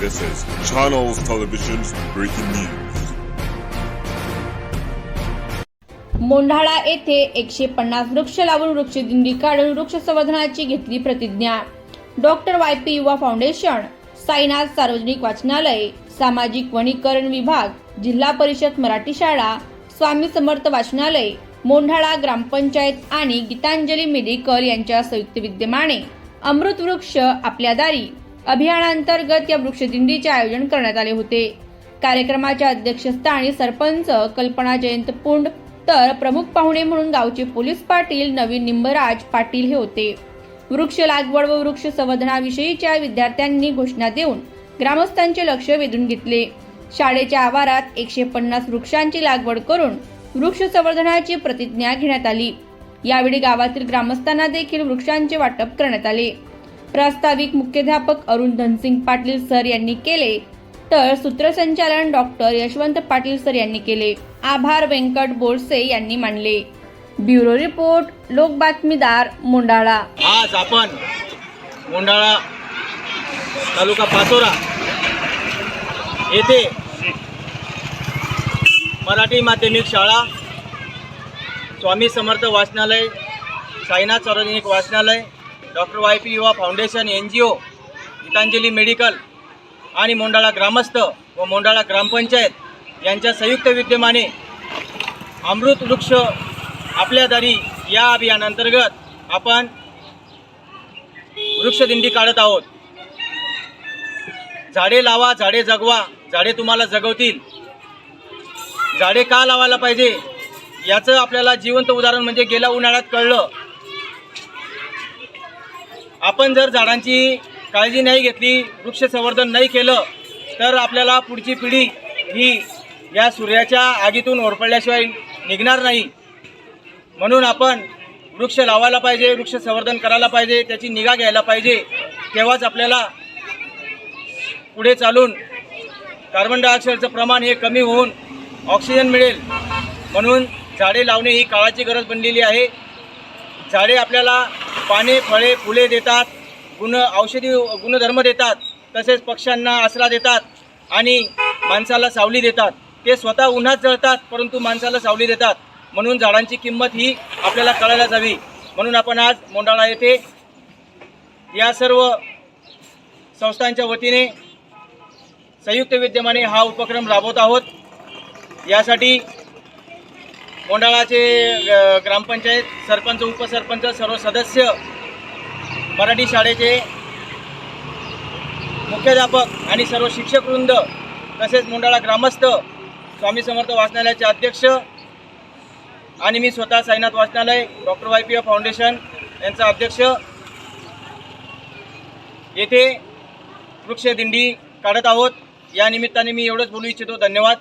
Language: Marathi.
This is Channels Television's breaking news. मोंढाळा येथे एकशे पन्नास वृक्ष लावून वृक्षदिंडी काढून वृक्ष संवर्धनाची घेतली प्रतिज्ञा doctor Y P Yuva foundation Sainath सार्वजनिक वाचनालय सामाजिक वनीकरण विभाग जिल्हा परिषद मराठी शाळा स्वामी समर्थ वाचनालय मोंढाळा ग्रामपंचायत आणि गीतांजली मेडिकल यांच्या संयुक्त विद्यमाने अमृत वृक्ष आपल्या दारी अभियानांतर्गत या वृक्षदिंडीचे आयोजन करण्यात आले होते. कार्यक्रमाच्या अध्यक्षस्थानी सरपंच कल्पना जयंत पुंड तर प्रमुख पाहुणे म्हणून गावचे पोलीस पाटील नवीन निंबराज पाटील हे होते. वृक्ष लागवड व वृक्ष संवर्धनाविषयीच्या विद्यार्थ्यांनी घोषणा देऊन ग्रामस्थांचे लक्ष वेधून घेतले. शाळेच्या आवारात एकशे पन्नास वृक्षांची लागवड करून वृक्ष संवर्धनाची प्रतिज्ञा घेण्यात आली. यावेळी गावातील ग्रामस्थांना देखील वृक्षांचे वाटप करण्यात आले. प्रास्ताविक मुख्याध्यापक अरुण धनसिंग पाटील सर यांनी केले. तर सूत्रसंचालन डॉक्टर यशवंत पाटील सर यांनी केले. आभार व्यंकट बोरसे यांनी मानले. ब्युरो रिपोर्ट लोक बातमीदार मोंडाळा आज आपण मोंडाळा तालुका पाचोरा येथे मराठी माध्यमिक शाळा स्वामी समर्थ वाचनालय साईनाथ सार्वजनिक वाचनालय डॉक्टर वाय पी युवा foundation N G O Gitanjali medical आणि मोंडाळा ग्रामस्थ व मोंडाळा ग्रामपंचायत यांच्या संयुक्त विद्यमाने अमृत वृक्ष आपल्या दारी या अभियानांतर्गत आपण वृक्षदिंडी काढत आहोत. झाडे लावा झाडे जगवा झाडे तुम्हाला जगवतील. झाडे का लावायला पाहिजे? याचं आपल्याला जिवंत उदाहरण म्हणजे गेल्या उन्हाळ्यात कळलं. आपण जर झाडांची काळजी नाही घेतली वृक्ष संवर्धन नाही केलं तर आपल्याला पुढची पिढी ही या सूर्याच्या आगीतून ओरपडल्याशिवाय निघणार नाही. म्हणून आपण वृक्ष लावायला पाहिजे वृक्ष संवर्धन करायला पाहिजे त्याची निगा घ्यायला पाहिजे तेव्हाच आपल्याला पुढे चालून कार्बन डायऑक्साईडचं प्रमाण हे कमी होऊन ऑक्सिजन मिळेल. म्हणून झाडे लावणे ही काळाची गरज बनलेली आहे. झाडे आपल्याला पाने फळे फुले देतात गुण औषधी गुणधर्म देतात तसेच पक्ष्यांना आसरा देतात आणि माणसाला सावली देतात. ते स्वतः उन्हात जळतात परंतु माणसाला सावली देतात. म्हणून झाडांची किंमत ही आपल्याला कळायला जावी. म्हणून आपण आज मोंडाळा येथे या सर्व संस्थांच्या वतीने संयुक्त विद्यमाने हा उपक्रम राबवत आहोत. यासाठी मोंडाळाचे ग्रामपंचायत सरपंच उपसरपंच सर्व सदस्य मराठी शाळेचे मुख्याध्यापक आणि सर्व शिक्षकवृंद तसेच मोंडाळा ग्रामस्थ स्वामी समर्थ वाचनालयाचे अध्यक्ष आणि मी स्वतः साईनाथ वाचनालय doctor Y P A foundation यांचा अध्यक्ष. येथे वृक्षदिंडी काढत आहोत. या निमित्ताने मी एवढंच बोलू इच्छितो. धन्यवाद.